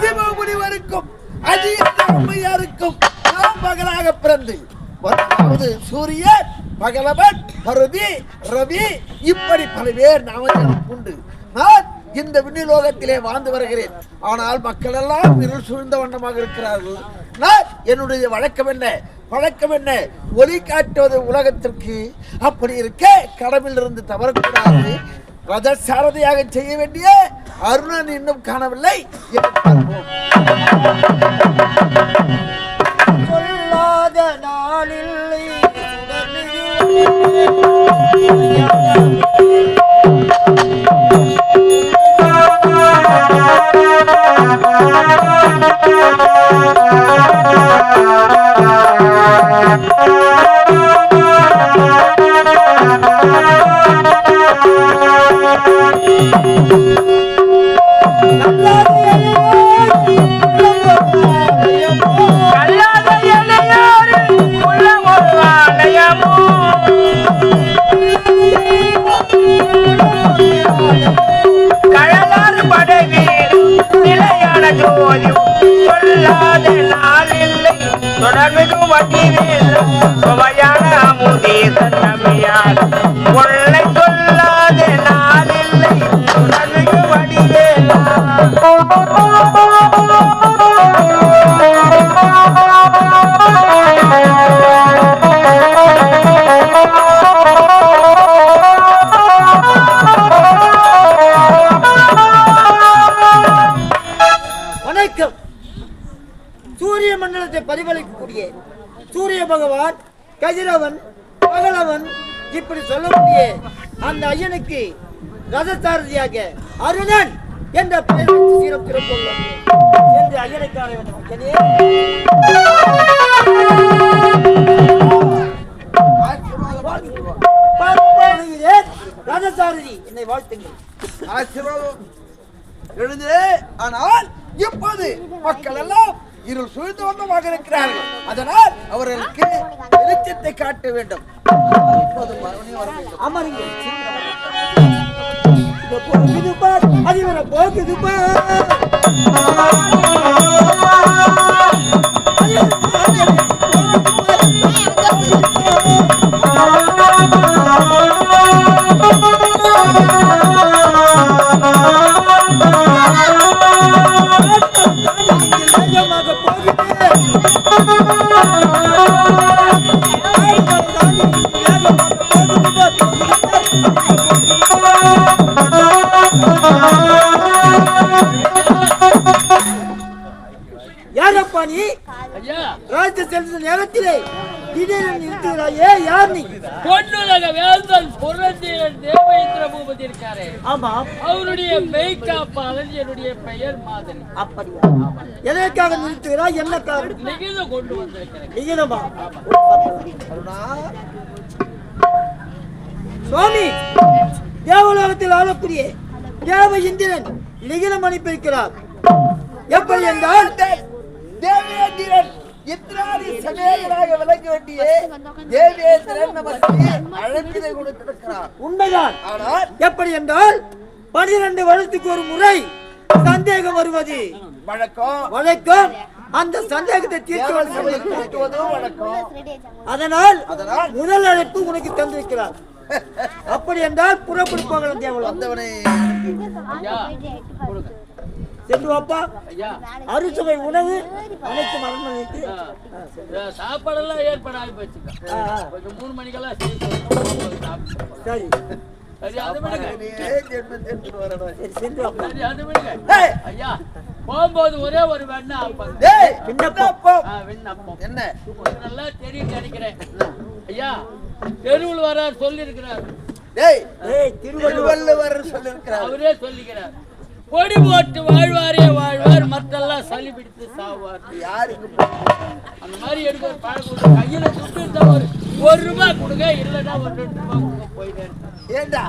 சிவமுனிவருக்கும் அஜித்த அம்மையாருக்கும் நாம் மகளாக பிறந்து சூரியன் பகலவன் பருதி ரவி இப்படி நாமங்கள் உண்டு. நான் இந்த விண்ணிலோகத்திலே வாழ்ந்து வருகிறேன். ஆனால் மக்கள் எல்லாம் இருள் சூழ்ந்த வண்ணமாக இருக்கிறார்கள். நான் என்னுடைய வழக்கம் என்ன? வழக்கம் என்ன? ஒளி காட்டுவது உலகத்திற்கு அப்படி இருக்க கடமிலிருந்து தவறக்கூடாது. ரத சாரதியாக செய்ய வேண்டிய அருணன் இன்னும் காணவில்லை. சொல்லாத நாளில்லை. தொடர்மிகு வடிவேல் கதிரவன் பகலவன் இப்படி சொல்லக்கூடிய அந்த ஐயனுக்கு ரதசாரதியாக அருணன் என்ற பெயர் சீரம் திறப்புள்ளோம் என்று ஐயனை காண ரதசாரதி என்னை வாழ்த்துங்கள். ஆசீர்வாதம் எழுந்து ஆனால் இப்போது மக்கள் எல்லாம் இருள் சூழ்ந்த வண்ணமாக இருக்கிறார்கள் அதனால் அவர்களுக்கு வெளிச்சத்தை காட்ட வேண்டும். அமருங்கள். போகுது போகுது யாரப்பா நீ? ராஜ்ய செலுத்த நேரத்திலே திடீரென நிறுத்துகிறாயே யார் நீ? பொன்னுலக வேந்தன் புரட்சியர் தேவேந்திர பூபதி இருக்காரு ஆமா. அவருடைய மெய்காப்பாளர் என்னுடைய பெயர் மாதிரி. அப்படியா? எதற்காக நிறுத்துகிறாய்? என்ன காரணம்? கொண்டு வந்திருக்கிறேன். சுவாமி. தேவலோகத்தில் ஆளக்கூடிய தேவ இந்திரன் லிகிதம் அனுப்பியிருக்கிறார் எப்படி என்றால் தேவேந்திரன் இந்திராதி சமேதராக விளங்க வேண்டிய தேவேந்திரன் நமக்கு அழைப்பினை கொடுத்திருக்கிறார். உண்மைதான். ஆனால் எப்படி என்றால் பனிரெண்டு வருடத்துக்கு ஒரு முறை சந்தேகம் வருவது. வழக்கம். வழக்கம் அந்த சந்தேகத்தை தீர்த்து அதனால் அதனால் முதல் அழைப்பு உனக்கு தந்திருக்கிறார். அப்படி என்றால் புறப்படு போகலாம் தேவலம் வந்தவனை. சென்று வாப்பா. ஐயா. அறுசுவை உணவு அனைத்து இந்த சாப்பாடெல்லாம் ஏற்பாடு ஆகி. கொஞ்சம் மூணு மணிக்கெல்லாம். சரி. போகும்போது ஒரே ஒரு விண்ணப்பம். என்ன? நல்லா தெரியும் நினைக்கிறேன். ஐயா தெருவில் வரார் சொல்லி இருக்கிறார் டேய் ஏய் திருவள்ளுவர் சொல்லிருக்கிறார் அவரே சொல்லிக்கிறார். பொடி போட்டு வாழ்வாரே வாழ்வார் மற்றெல்லாம் சளி பிடித்து சாவார். யாருக்கு அந்த மாதிரி எடுக்க ஒரு பழக்கம். கையில துட்டு இருந்தா ஒரு ஒரு ரூபாய் கொடுங்க இல்லைன்னா ஒரு ரெண்டு ரூபாய் கொடுங்க போயிட்டே இருப்பேன். ஏண்டா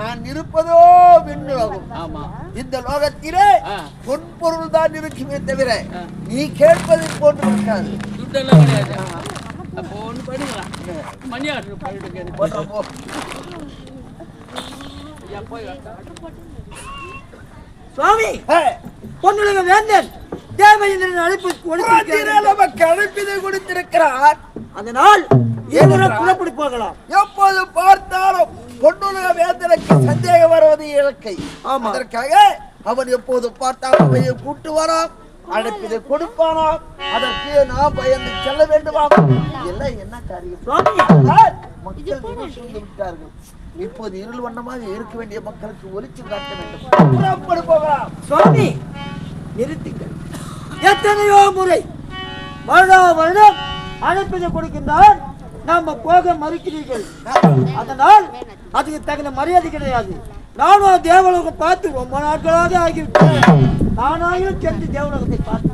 நான் இருப்பதோ விண்ணுலகம் ஆமா. இந்த லோகத்திலே. பொன்பொருள் தான் இருக்குமே தவிர. நீ கேட்பதை போன்று இருக்காது. துட்டெல்லாம் கிடையாது. அப்போ. சுவாமி வேந்தன் தேவேந்திரன் அழைப்பு புரட்சியிலே கொடுத்திருக்கிறார் நமக்கு அழைப்பினை கொடுத்திருக்கிறார். அதனால் இருவரை புறப்படி போகலாம். எப்போது பார்த்தாலும் பொன்னுலக வேந்தனுக்கு சந்தேகம் வருவது இயற்கை. ஆமா. அதற்காக அவன் எப்போது பார்த்தாலும் அவையை கூட்டு வரான். அழைப்பினை கொடுப்பானாம். அதற்கு நாம் பயந்து செல்ல வேண்டுமாம். இதெல்லாம் என்ன காரியம்? மக்கள் சூழ்ந்து விட்டார்கள் இப்போது இருள் வண்ணமாக இருக்க வேண்டிய மக்களுக்கு ஒளிச்சு காட்ட வேண்டும். போகலாம். சுவாமி! நிறுத்துங்கள். எத்தனையோ முறை வருடா வருடம் அழைப்பதை கொடுக்கின்றால் நாம போக மறுக்கிறீர்கள். அதனால் அதுக்கு தகுந்த மரியாதை கிடையாது. நானும் தேவலோகம் பார்த்து ரொம்ப நாட்களாக ஆகிவிட்டேன் நானாயும் சென்று தேவலோகத்தை பார்த்து.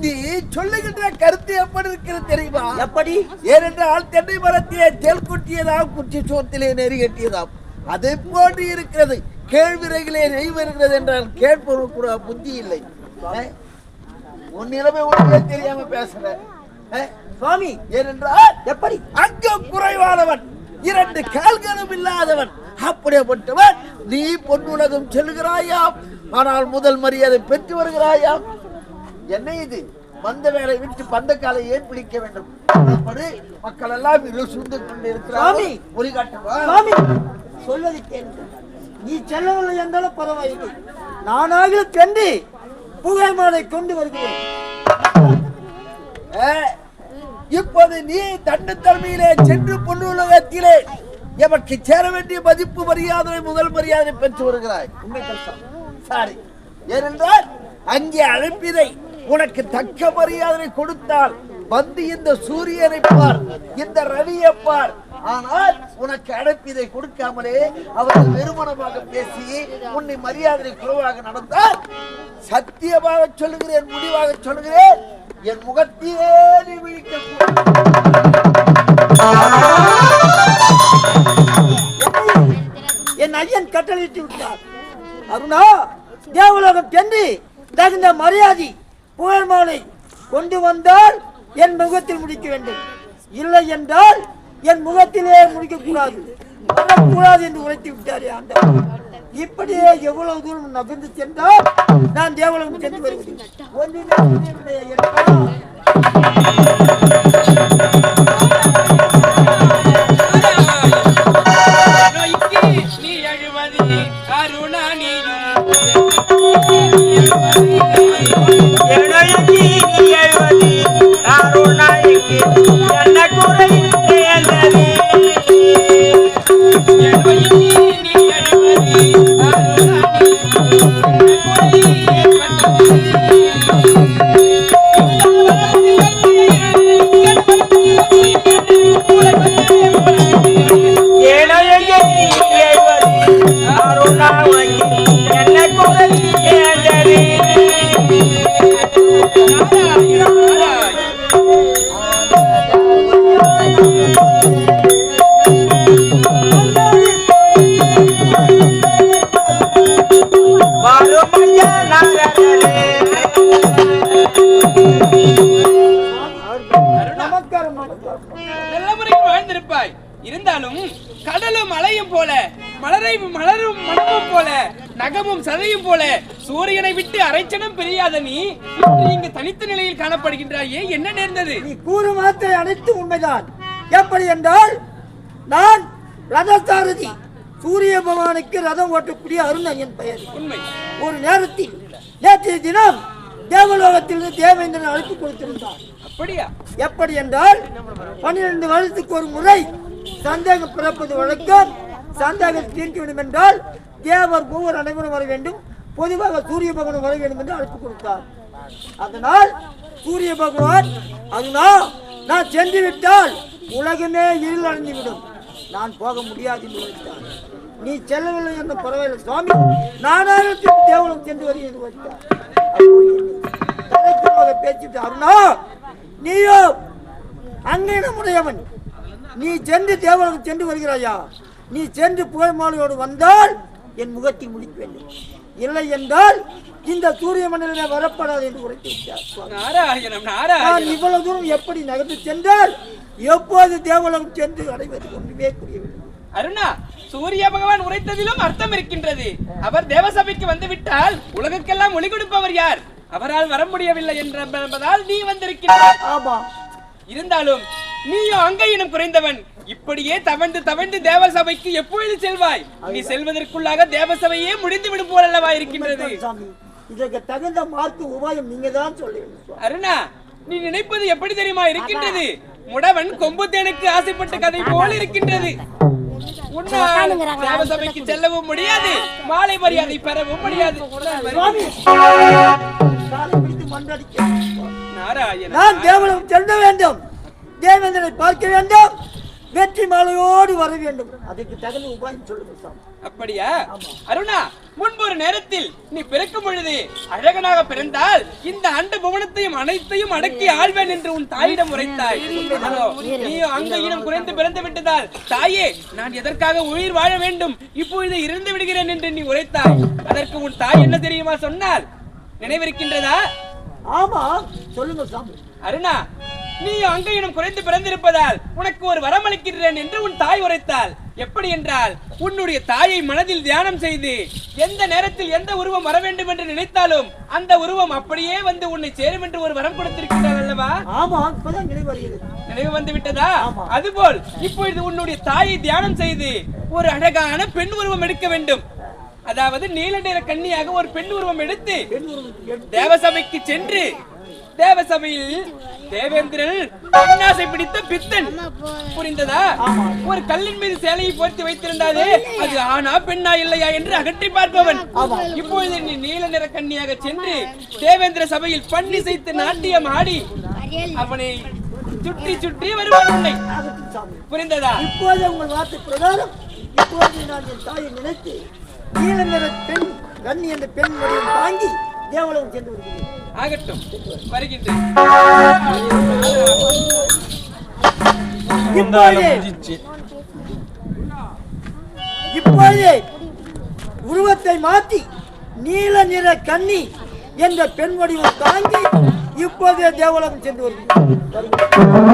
நீ சொல்லுகின்ற கருத்து எப்படி இருக்கிறது தெரியுமா எப்படி ஏனென்றால் தென்னை மரத்திலே தேல் கொட்டியதாம் குச்சி சோத்திலே நெறி கட்டியதாம் அதை போன்று இருக்கிறது கேழ்விறகிலே நெய் வருகிறது என்றால் கேட்பவர்கள் கூட புத்தி இல்லை? உன் நிலைமை உனக்கே தெரியாம பேசுற அஹ்? சுவாமி ஏனென்றால் எப்படி? அங்கம் குறைவானவன் இரண்டு கால்களும் இல்லாதவன் அப்படிப்பட்டவன் நீ பொன்னுலகம் செல்கிறாயாம் ஆனால் முதல் மரியாதை பெற்று வருகிறாயாம். என்ன இது? வந்த வேலை விட்டு பந்த காலை ஏன் பிடிக்க வேண்டும்? மக்கள் எல்லாம் இருள் சூழ்ந்து கொண்டு சாமி! இருக்கிறார்கள் ஒளி காட்டுவா சுவாமி! சொல்வதை கேளுங்கள் நீ செல்லவில்லை என்றாலும் பரவாயில்லை. நானாக சென்று புகைமாலை கொண்டு வருகிறேன். இப்போது நீ தண்டு தலைமையிலே சென்று பொன்னுலகத்திலே எமக்கு சேர வேண்டிய மதிப்பு மரியாதை முதல் மரியாதை பெற்று வருகிறாய். கஷ்டம். சாரி. ஏனென்றால் அங்கே அழைப்பினை உனக்கு தக்க மரியாதை கொடுத்தால் வந்து இந்த சூரியனை பார் இந்த ரவியை பார் ஆனால் உனக்கு அழைப்பினை கொடுக்காமலே அவர்கள் வெறுமனமாக பேசி உன்னை மரியாதை குறைவாக நடந்தால் சத்தியமாக சொல்லுகிறேன் முடிவாக சொல்லுகிறேன். என் முகத்தையே நீ விழிக்க என் ஐயன் கட்டளையிட்டு விட்டார் அருணா தேவலோகம் சென்று தகுந்த மரியாதை புகழ் மாலை கொண்டு வந்தால் என் முகத்தில் முடிக்க வேண்டும். இல்லை என்றால் என் முகத்திலே முடிக்கக்கூடாது. வரக்கூடாது என்று உரைத்து விட்டாரே ஆண்டவர். இப்படியே எவ்வளவு தூரம் நகர்ந்து சென்றால் நான் தேவலோகம் சென்று வருகிறேன் காணப்படுகின்றாயே? என்ன நேர்ந்தது? நீ கூறும் வார்த்தை அனைத்து உண்மைதான். எப்படி என்றால் நான் ரதசாரதி. சூரிய பகவானுக்கு ரதம் ஓட்டக்கூடிய அருணன் பெயர். உண்மை. ஒரு நேரத்தில் நேற்றைய தினம் தேவலோகத்திலிருந்து தேவேந்திரன் அழைப்பு கொடுத்திருந்தார். அப்படியா? எப்படி என்றால் பன்னிரண்டு வருடத்துக்கு ஒரு முறை சந்தேகம் பிறப்பது வழக்கம். சந்தேகம் தீர்க்க வேண்டும் என்றால் தேவர் மூவர் அனைவரும் வர வேண்டும். பொதுவாக சூரிய பகவான் வர வேண்டும் என்று அழைப்பு கொடுத்தார். அதனால் சூரிய பகவான் அதுனா நான் சென்று விட்டால் உலகமே இருள் அடைந்துவிடும் நான் போக முடியாது என்று வைத்தார் நீ செல்லவில்லை என்ற பரவாயில்லை சுவாமி. நானாக தேவலம் சென்று வருகிறது என்று வைத்தார் அப்போது அருணா நீயோ அங்கீனமுடையவன் நீ சென்று தேவலுக்கு சென்று வருகிறாயா? நீ சென்று புகழ்மாலையோடு வந்தால் என் முகத்தை முடிக்க வேண்டும் இல்லை என்றால் இந்த சூரிய மண்டலமே வரப்படாது என்று உரைத்து விட்டார் இவ்வளவு தூரம் எப்படி நகர்ந்து சென்றால் எப்போது தேவலம் சென்று அடைவது ஒன்றுமே புரியவில்லை. அருணா சூரிய பகவான் உரைத்ததிலும் அர்த்தம் இருக்கின்றது. அவர் தேவசபைக்கு வந்து விட்டால் உலகுக்கெல்லாம் ஒளி கொடுப்பவர் யார்? அவரால் வர முடியவில்லை என்பதால் நீ வந்திருக்கின்றாய். ஆமா இருந்தாலும் நீயும் அங்கையினும் குறைந்தவன். இப்படியே தவழ்ந்து தவழ்ந்து தேவசபைக்கு எப்பொழுது செல்வாய்? நீ செல்வதற்குள்ளாக தேவசபையே முடிந்து விடும் போலல்லவா இருக்கின்றது? இதற்கு தகுந்த மார்க்கு உபாயம் நீங்க தான் சொல்ல வேண்டும் சுவாமி. அருணா நீ நினைப்பது எப்படி தெரியுமா இருக்கின்றது? முடவன் கொம்புத்தேனுக்கு ஆசைப்பட்ட கதை போல் இருக்கின்றது. உன்னால் தேவசபைக்கு செல்லவும் முடியாது மாலை மரியாதை பெறவும் முடியாது. சுவாமி காலை பிடித்து மன்றடிக்க நாராயண. நான் தேவலம் செல்ல வேண்டும். தேவேந்திரனை பார்க்க வேண்டும். வெற்றி மாலையோடு வர வேண்டும். அதுக்கு தகுந்த உபாயம் சொல்லுங்க சாமி. அப்படியா? அருணா முன்பு ஒரு நேரத்தில் நீ பிறக்கும் பொழுது அழகனாக பிறந்தால் இந்த அண்ட புவனத்தையும் அனைத்தையும் அடக்கி ஆள்வேன் என்று உன் தாயிடம் உரைத்தாய். நீயும் அங்கையிடம் குறைந்து பிறந்து விட்டதால் தாயே நான் எதற்காக உயிர் வாழ வேண்டும்? இப்பொழுது இறந்து விடுகிறேன் என்று நீ உரைத்தாய். அதற்கு உன் தாய் என்ன தெரியுமா சொன்னால் நினைவிருக்கின்றதா? ஆமா சொல்லுங்க சாமி. அருணா நீ அங்கையிடம் குறைந்து பிறந்திருப்பதால் உனக்கு ஒரு வரம் அளிக்கின்றேன் என்று உன் தாய் உரைத்தாள். எப்படி என்றால் உன்னுடைய தாயை மனதில் தியானம் செய்து எந்த நேரத்தில் எந்த உருவம் வர வேண்டும் என்று நினைத்தாலும் அந்த உருவம் அப்படியே வந்து உன்னை சேரும் என்று ஒரு வரம் கொடுத்திருக்கிறார் அல்லவா? ஆமா நினைவு வந்து விட்டதா. அதுபோல் இப்பொழுது உன்னுடைய தாயை தியானம் செய்து ஒரு அழகான பெண் உருவம் எடுக்க வேண்டும். அதாவது நீல நிற கன்னியாக ஒரு பெண் உருவம் எடுத்து பெண் உருவம் எடுத்து தேவசபைக்கு சென்று தேவசபையில் தேவேந்திரன் பெண்ணாசை பிடித்த பித்தன். புரிந்ததா? ஒரு கல்லின் மீது சேலையை போர்த்தி வைத்திருந்தாலே அது ஆனா பெண்ணா இல்லையா என்று அகற்றி பார்ப்பவன். இப்பொழுது நீ நீல நிற கன்னியாக சென்று தேவேந்திர சபையில் பண்ணி செய்து நாட்டியம் ஆடி அவனை சுற்றி சுற்றி வருவான் உன்னை. புரிந்ததா? இப்போது உங்கள் வார்த்தை பிரகாரம் இப்போது நான் என் தாயை நினைத்து நீல நிற பெண் கண்ணி என்ற பெண் வடிவம் தாங்கி தேவலம் சென்று வருகிறேன் ஆகட்டும். வருகின்றேன். இப்போது. இப்போது உருவத்தை மாற்றி நீல நிற கன்னி என்ற பெண் வடிவம் தாங்கி இப்போதே தேவலம் சென்று வருகிறேன்.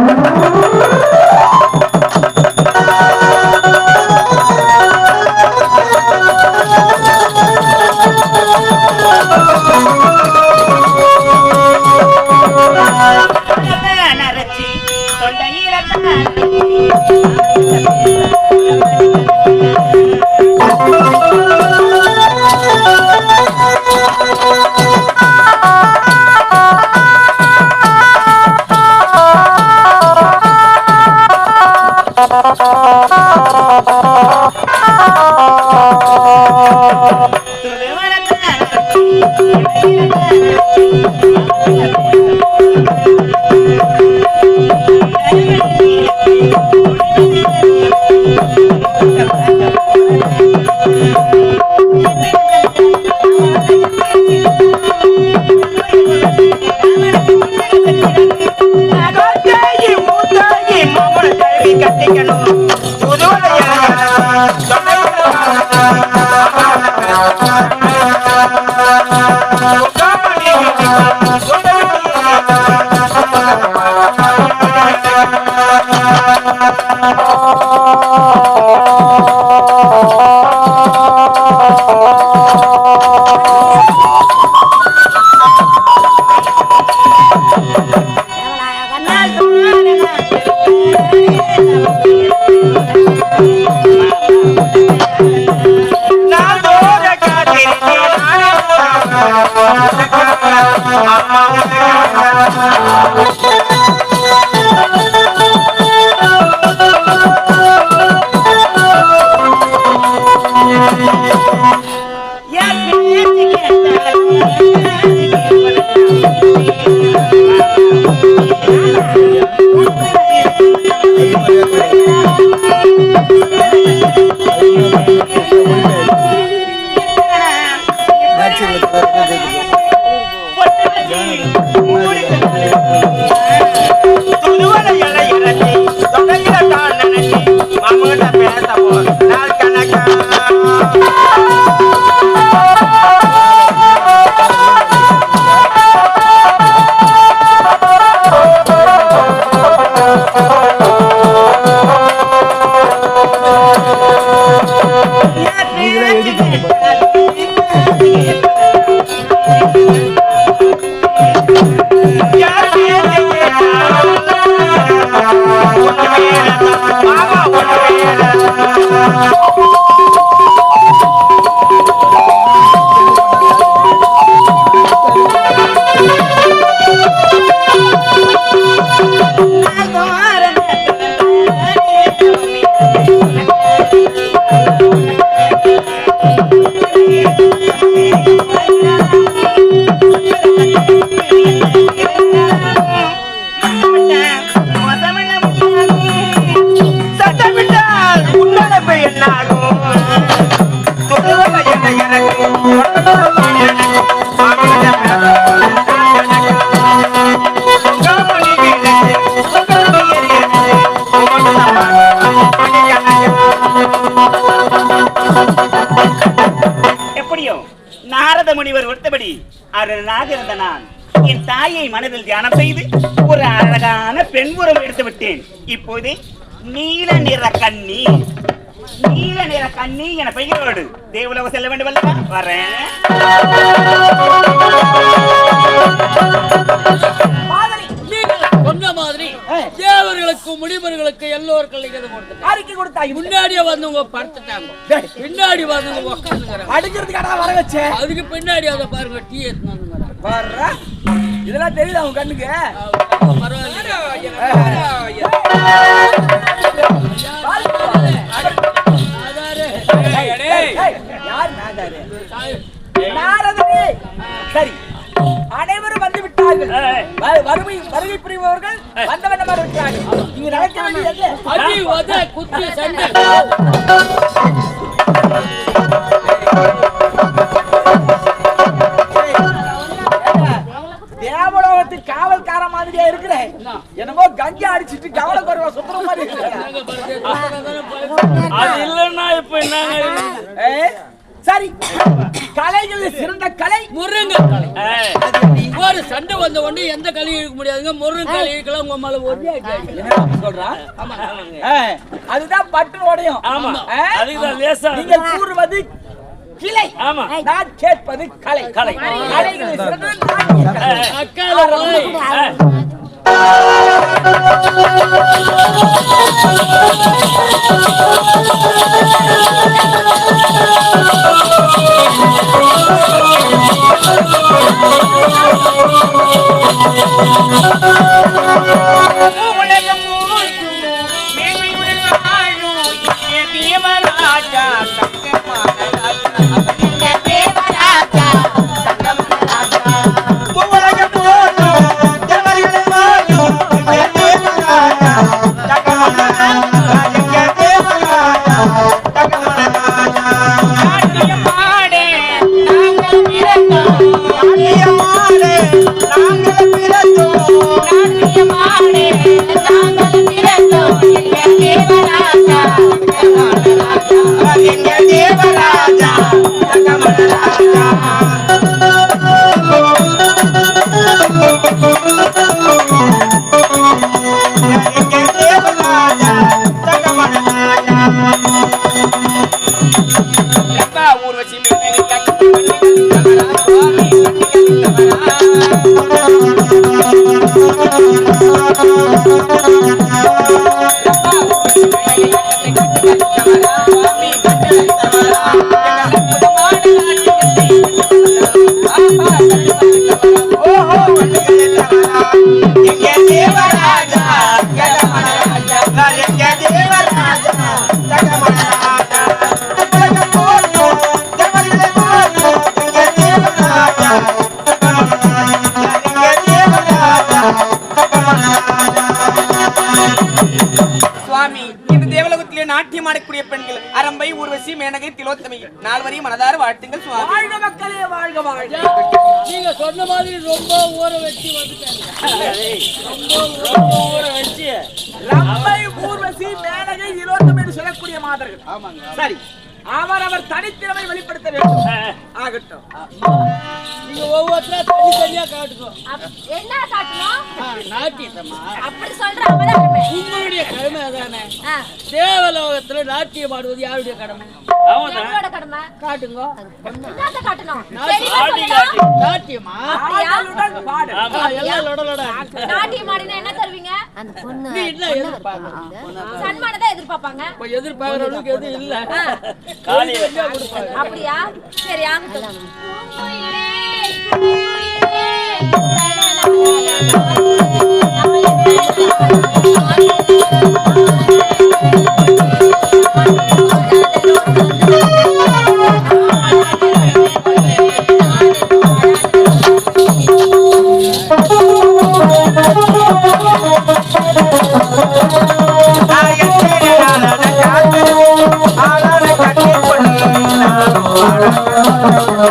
அருளாக இருந்த நான் என் தாயை மனதில் தியானம் செய்து ஒரு அழகான பெண் உறவு எடுத்து விட்டேன். இப்போது நீல நிற கண்ணி. நீல நிற கண்ணி என பெயரோடு தேவலோக செல்ல வேண்டும் அல்லவா? வரேன். தேவர்களுக்கு முனிவர்களுக்கு எல்லோருக்கும் இது அறிக்கை முன்னாடியே வந்து உங்க படுத்துட்டாங்க. பின்னாடி வந்து உங்க உட்காந்துங்கிறாங்க அடிக்கிறதுக்காக வர வச்சேன். அதுக்கு பின்னாடி அதை பாருங்க டீ எடுத்துனாங்க வர்ற? இதெல்லாம் தெரியுது அவங்க கண்ணுக்கு? பரவாயில்ல யார் நாதாரு நாரதரே சரி. அனைவரும் வந்து விட்டார்கள் வறுமை வருகை புரிபவர்கள் வந்த வண்ணமாக இருக்கிறார்கள். இங்க நடக்க வேண்டியது குத்தி சண்டை. தேவலோகத்து காவல்கார மாதிரியா இருக்கிற. என்னமோ கங்கை அடிச்சிட்டு கவலை குறைவா சுத்துற மாதிரி இல்லைன்னா இப்ப ஏய், சரி. கலைகளில் சிறந்த கலை? முருங்க ஒரு சண்டை வந்த உடனே எந்த களி இழுக்க முடியாதுங்க. முருங்க களி இழுக்கலாம் உங்க மேல ஒரே அடி அடி. என்ன சொல்றா? ஏய், அதுதான் பட்டு உடையும். ஆமா. ஏய், அதுக்குதான் லேசா. நீங்கள் கூறுவது கிளை. ஆமா. நான் கேட்பது கலை. கலை. கலைகளில் சிறந்தது நாட்டிய கலை. ஆடக்கூடிய பெண்கள். அரம்பை ஊர்வசி மேனகை திலோத்தமை. நால்வரையும் மனதார வாழ்த்துங்கள் சுவாமி. வாழ்க மக்களே வாழ்க வாழ்க. நீங்க சொன்ன மாதிரி ரொம்ப ஊற வச்சு வந்துட்டாங்க. ரொம்ப ஊற வச்சு. ரம்பை ஊர்வசி மேனகை இலோத்தம் என்று சொல்லக்கூடிய மாதர்கள். சரி. அவர் அவர் தனித்திறமை வெளிப்படுத்த வேண்டும். ஆகட்டும். நீங்க ஒவ்வொருத்தரா தனி தனியா அப்- என்ன காட்டணும்? நாட்டியத்தம்மா அப்படி சொல்ற உங்களுடைய கடமை அதானே? தேவலோகத்துல நாட்டியம் ஆடுவது யாருடைய கடமை? காட்டுங்க. காட்டணும். நாட்டியமா. நாட்டியம்? ஆடினா என்ன அந்த பொண்ணு? சன்மானதான் எதிர்பார்ப்பாங்க. இப்ப எதிர்பார்க்கற அளவுக்கு எதுவும் இல்ல. அப்படியா? சரி ஆகட்டும். பூங்குயிலே, பூங்குயிலே,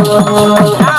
Oh,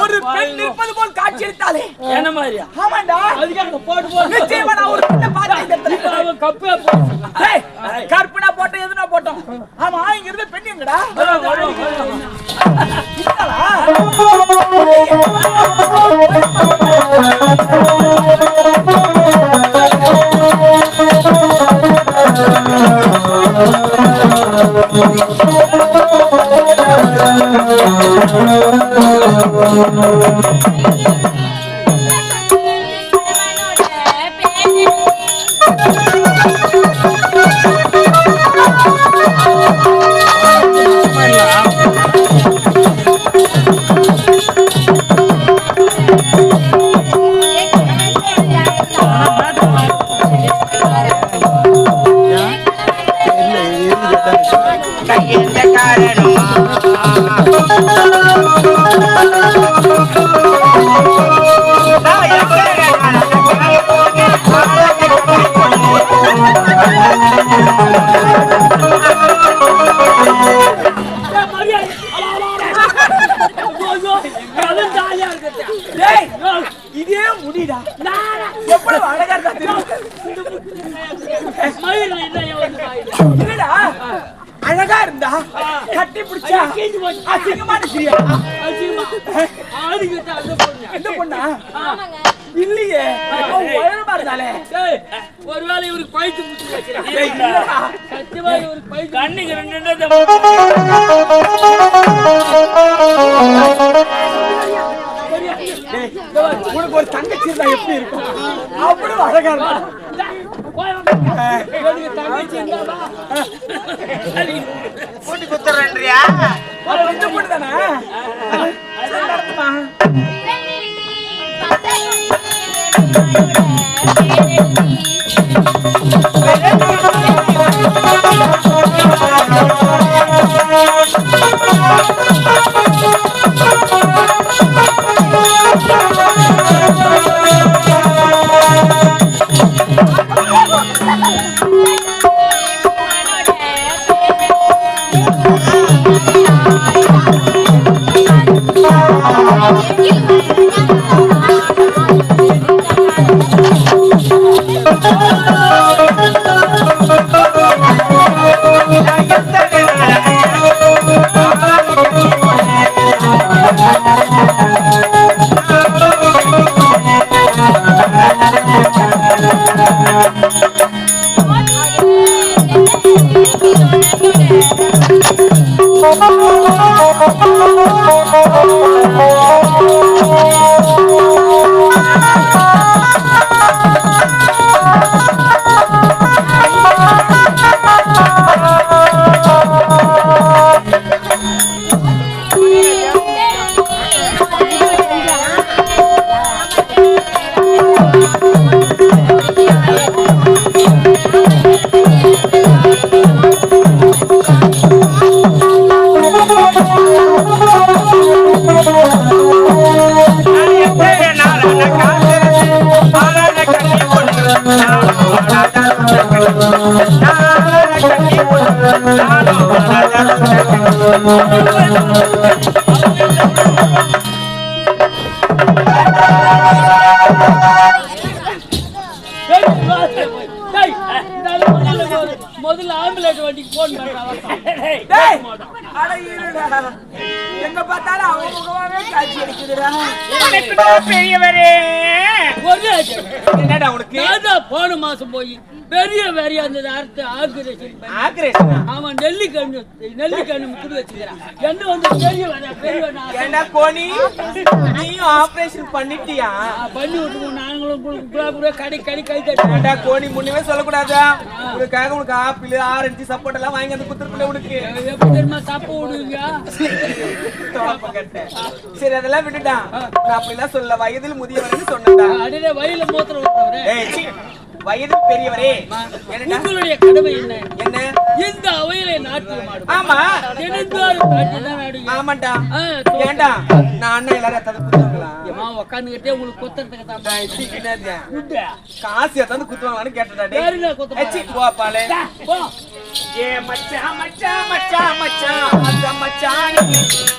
ஒரு பெண் நிற்பது போல் காட்சியளித்தாலே. என்ன மாதிரியா? ஆமாண்டா. அதுக்காக போட்டு போட்டு நிச்சயமா நான் ஒரு பெண்ணை பார்த்தேன் கப்பே கற்பனா போட்டோம் எதுனா போட்டோம். ஆமா இங்க இருந்த பெண் எங்கடா? Thank you. ஒருவேளை இவருக்கு. சத்தியமா இவருக்கு கண்ணுக்கு ரெண்டு உனக்கு ஒரு தங்கச்சி இருந்தா எப்படி இருக்கும்? அவ்வளவு அழகா தங்கச்சி இருந்தா கூட்டி குத்துறேன்றியா? இந்த பொண்ணு தானே சரி, நடத்துமா பெரியவரே. என்னடா உனக்கு? போன மாசம் போய். பெரிய வேறையா அறுத்து ஆர்கனைசேஷன் பண்ணி. ஆக்ரேஷனா? அவன் நெல்லிக்கண்ணு நெல்லிக்கண்ணு முக்குடு வச்சுக்கிறான் என்ன வந்து பெரிய ஏண்டா கோணி நீயும் ஆபரேஷன் பண்ணிட்டியா? பண்ணி விட்டுருவோம். நாங்களும் குளு- குளா குளா கடை கடை கை தட்டி ஏண்டா கோணி முன்னமே சொல்லக்கூடாதா? உனக்காக உனக்கு ஆப்பிள் ஆரஞ்சு சப்போர்ட் எல்லாம் வாங்கி வந்து குத்துருக்குல உனக்கு. எப்படி தெரியுமா தப்ப விடுவீங்க. சரி அதெல்லாம் விட்டுட்டான். நான் அப்படிலாம் சொல்ல வயதில் முதியவர்னு சொன்னடா அடியே வயல மூத்திரம் ஏய் சீ, வயதில் பெரியவரே. உங்களுடைய கடமை என்ன? என்ன? இந்த அவையிலே நாட்டியம் ஆமா. ஆமாண்டா. ஏண்டா? நான் அண்ணன் எல்லாரும் எத்தாந்து குத்துவாங்களா? ஏம்மா உட்காந்துக்கிட்டே உங்களுக்கு குத்துறதுக்கு தான். காசு எத்தாந்து குத்துவாங்களான்னு கேட்டடா ஏ மச்சான் மச்சான் மச்சான் மச்சான்.